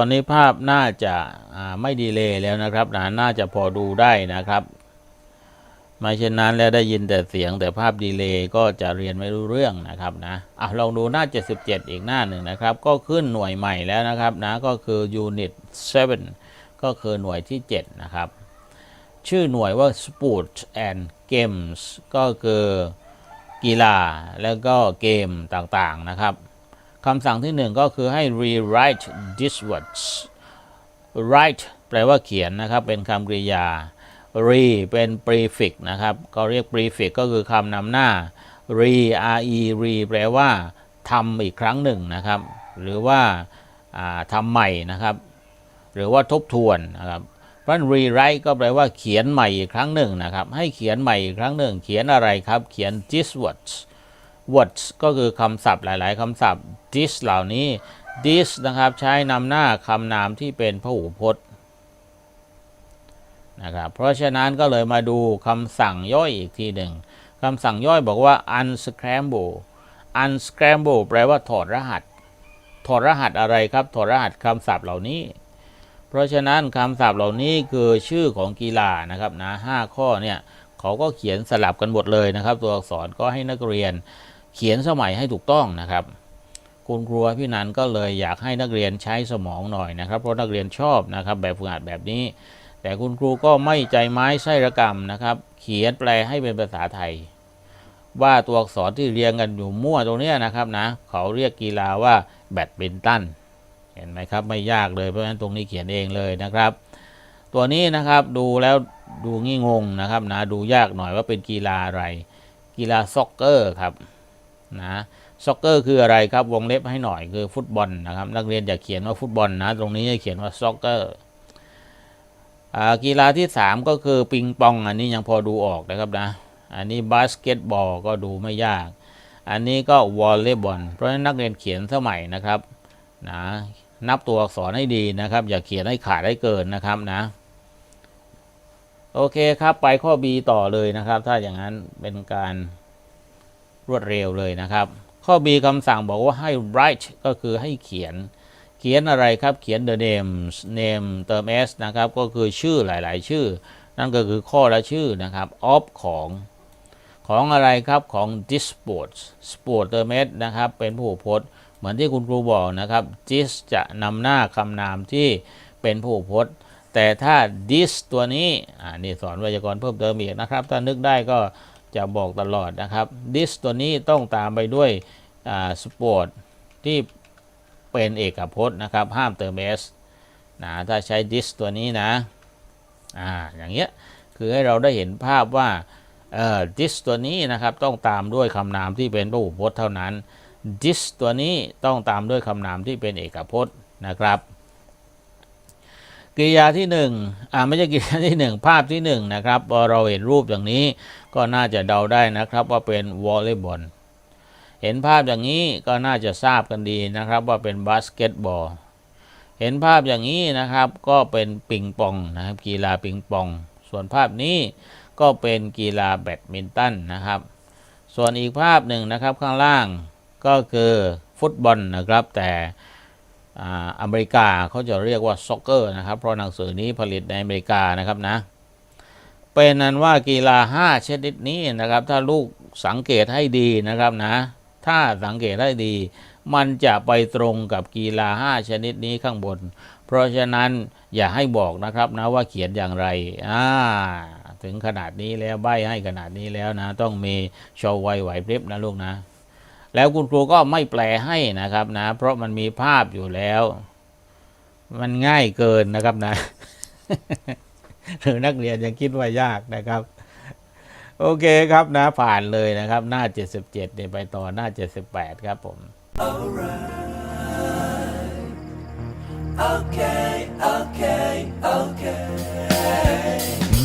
อนนี้ภาพน่าจะาไม่ดีเลยแล้วนะครับนะน่าจะพอดูได้นะครับไม่เช่นนั้นแล้วได้ยินแต่เสียงแต่ภาพดีเลย์ก็จะเรียนไม่รู้เรื่องนะครับนะอะลองดูหน้า 77 อีกหน้าหนึ่งนะครับ ก็ขึ้นหน่วยใหม่แล้วนะครับนะก็คือ Unit 7 ก็คือหน่วยที่ 7 นะครับ ชื่อหน่วยว่า Sport and Games ก็คือกีฬาแล้วก็เกมต่างๆนะครับ คำสั่งที่หนึ่งก็คือให้ rewrite these words write แปลว่าเขียนนะครับ เป็นคำกริยา re เป็น prefix นะครับ ก็เรียก prefix ก็คือคำนำหน้า re re re แปลว่าทำอีกครั้งหนึ่งนะครับ หรือว่าทำใหม่นะครับ หรือว่าทบทวนนะครับเพราะ rewrite ก็แปลว่าเขียนใหม่อีกครั้งหนึ่งนะครับ ให้เขียนใหม่อีกครั้งหนึ่ง เขียนอะไรครับ เขียน these words words ก็คือคำศัพท์หลาย ๆคำศัพท์ this เหล่านี้ this นะครับใช้นำหน้าคำนามที่เป็นพหูพจน์นะครับเพราะฉะนั้นก็เลยมาดูคำสั่งย่อยอีกทีหนึ่งคำสั่งย่อยบอกว่า unscramble unscramble แปลว่าถอดรหัส ถอดรหัสอะไรครับ ถอดรหัสคำศัพท์เหล่านี้ เพราะฉะนั้นคำศัพท์เหล่านี้คือชื่อของกีฬานะครับนะห้าข้อเนี่ยเขาก็เขียนสลับกันหมดเลยนะครับ ตัวอักษรก็ให้นักเรียน เขียนสมัยให้ถูกต้องนะครับ คุณครูพี่นันก็เลยอยากให้นักเรียนใช้สมองหน่อยนะครับ เพราะนักเรียนชอบนะครับแบบฝึกหัดแบบนี้ แต่คุณครูก็ไม่ใจไม้ไส้ระกรรมนะครับ เขียนแปลให้เป็นภาษาไทย ว่าตัวอักษรที่เรียงกันอยู่มั่วตรงเนี้ยนะครับนะเขาเรียกกีฬาว่าแบดมินตันเห็นไหมครับไม่ยากเลยเพราะฉะนั้นตรงนี้เขียนเองเลยนะครับ ตัวนี้นะครับดูแล้วดูงี้งงนะครับนะดูยากหน่อยว่าเป็นกีฬาอะไร กีฬาซ็อกเกอร์ครับ นะซ็อกเกอร์คืออะไรครับวงเล็บให้หน่อยคือฟุตบอลนะครับ นักเรียนอย่าเขียนว่าฟุตบอลนะตรงนี้จะเขียนว่าซ็อกเกอร์กีฬาที่ 3 ก็คือปิงปอง อันนี้ยังพอดูออกนะครับนะ อันนี้บาสเกตบอลก็ดูไม่ยาก อันนี้ก็วอลเลย์บอลเพราะฉะนั้นนักเรียนเขียนสมัยนะครับนะนับตัวอักษรให้ดีนะครับ อย่าเขียนให้ขาดให้เกินนะครับนะ โอเคครับไปข้อ B ต่อเลยนะครับ ถ้าอย่างนั้นเป็นการ รวดเร็วเลยนะครับ ข้อ B คำสั่งบอกว่าให้ write ก็คือให้เขียน เขียนอะไรครับ เขียน the names name เติม s นะครับ ก็คือชื่อหลายๆ ชื่อ นั่นก็คือข้อละชื่อนะครับ of ของ ของอะไรครับ ของ this sports sport เติม s นะครับ เป็นผู้พจน์ เหมือนที่คุณครูบอกนะครับ this จะนำหน้าคำนามที่เป็นผู้พจน์แต่ถ้า this ตัวนี้ อ่า นี่สอนไวยากรณ์เพิ่มเติมอีกนะครับ ถ้านึกได้ก็ จะบอกตลอดนะครับ this ตัวนี้ต้องตามไปด้วยอ่า sport ที่เป็นเอกพจน์นะครับ ห้ามเติม s นะถ้าใช้ this ตัวนี้นะอ่าอย่างเงี้ยคือให้เราได้เห็นภาพว่าเอ่อ this ตัวนี้นะครับต้องตามด้วยคำนามที่เป็นพหูพจน์เท่านั้น this ตัวนี้ต้องตามด้วยคำนามที่เป็นเอกพจน์นะครับ กริยาที่หนึ่งอ่าไม่ใช่กริยาที่หนึ่งภาพที่หนึ่งนะครับพอเราเห็นรูปอย่างนี้ก็น่าจะเดาได้นะครับว่าเป็นวอลเลย์บอลเห็นภาพอย่างนี้ก็น่าจะทราบกันดีนะครับว่าเป็นบาสเกตบอลเห็นภาพอย่างนี้นะครับก็เป็นปิงปองนะครับกีฬาปิงปอง ส่วนภาพนี้ก็เป็นกีฬาแบดมินตันนะครับ ส่วนอีกภาพหนึ่งนะครับข้างล่างก็คือฟุตบอลนะครับแต่ อ่าอเมริกาเขาจะเรียกว่าซ็อกเกอร์นะครับ เพราะหนังสือนี้ผลิตในอเมริกานะครับนะ เป็นนั้นว่ากีฬา 5 ชนิดนี้นะครับ ถ้าลูกสังเกตให้ดีนะครับนะ ถ้าสังเกตให้ดี มันจะไปตรงกับกีฬา 5 ชนิดนี้ข้างบน เพราะฉะนั้นอย่าให้บอกนะครับนะว่าเขียนอย่างไรอ่าถึงขนาดนี้แล้วใบให้ขนาดนี้แล้วนะ ต้องมีโชว์ไวไหวพริบนะลูกนะ แล้วคุณครูก็ไม่แปลให้นะครับนะ เพราะมันมีภาพอยู่แล้ว มันง่ายเกินนะครับนะหรือนักเรียนยังคิดว่ายากนะครับ โอเคครับนะผ่านเลยนะครับ หน้า 77เนี่ยไปต่อหน้า 78 ครับผม Okay, okay, okay.